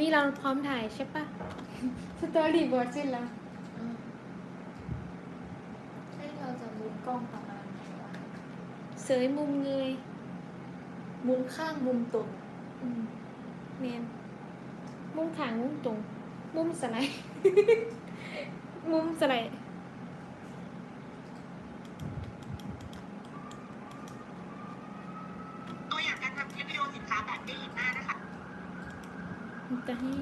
นี่เราพร้อมถ่ายใช่ปะสตอรี่บอร์ดเสร็จแล้วอืมให้เราจะมุมกล้องประมาณไหนวะเสยมุมเงยมุมข้างมุมตรงอืมเนียนมุมขางมุมตรง มุมสไลด์ มุมสไลด์ตัวอย่างการทำคลิปวิดีโอสินค้าแบบไม่เห็นหน้านะคะ จะให้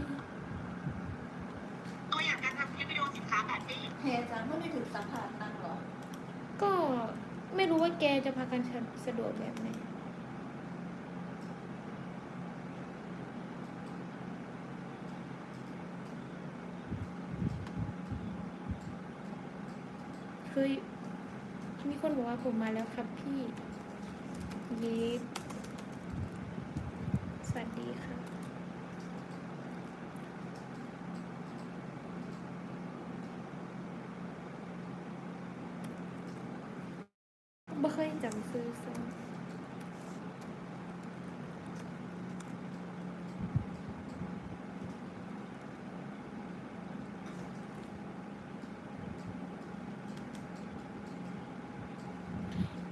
ตัวอย่างการทำคลิปวิดีโอสินค้าแบบไม่เห็นเฮจังไม่ได้ถึงสัมผัสนั่งหรอ ก็ไม่รู้ว่าแกจะพากันสะดวกแบบไหนคือมีคนบอกว่าผมมาแล้วครับพี่เยสสวัสดีค่ะ บ่เคยจำซื้อซื้อ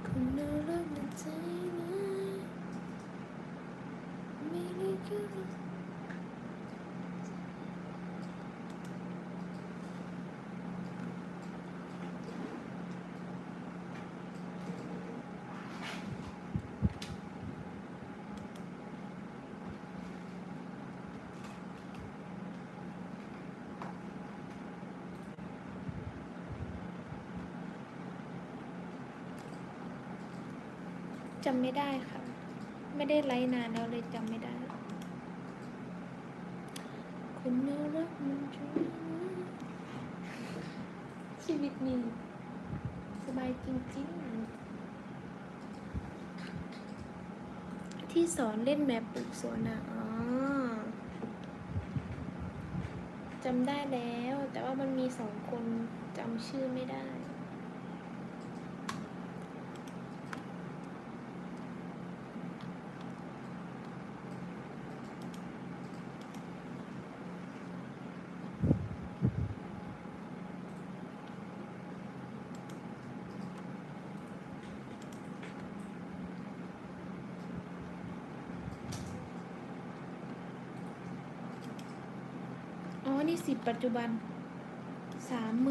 คนน่ารักนะใจนะไม่ได้คิดว่า จำไม่ได้ค่ะ ไม่ได้ไลฟ์นานแล้วเลยจำไม่ได้คนน่ารักมันจะชีวิตนี้สบายจริงๆ ที่สอนเล่นแมปปลูกสวนอะอ๋อจำได้แล้ว แต่ว่ามันมีสองคนจำชื่อไม่ได้ อ๋อนี่สิบปัจจุบันสามมือ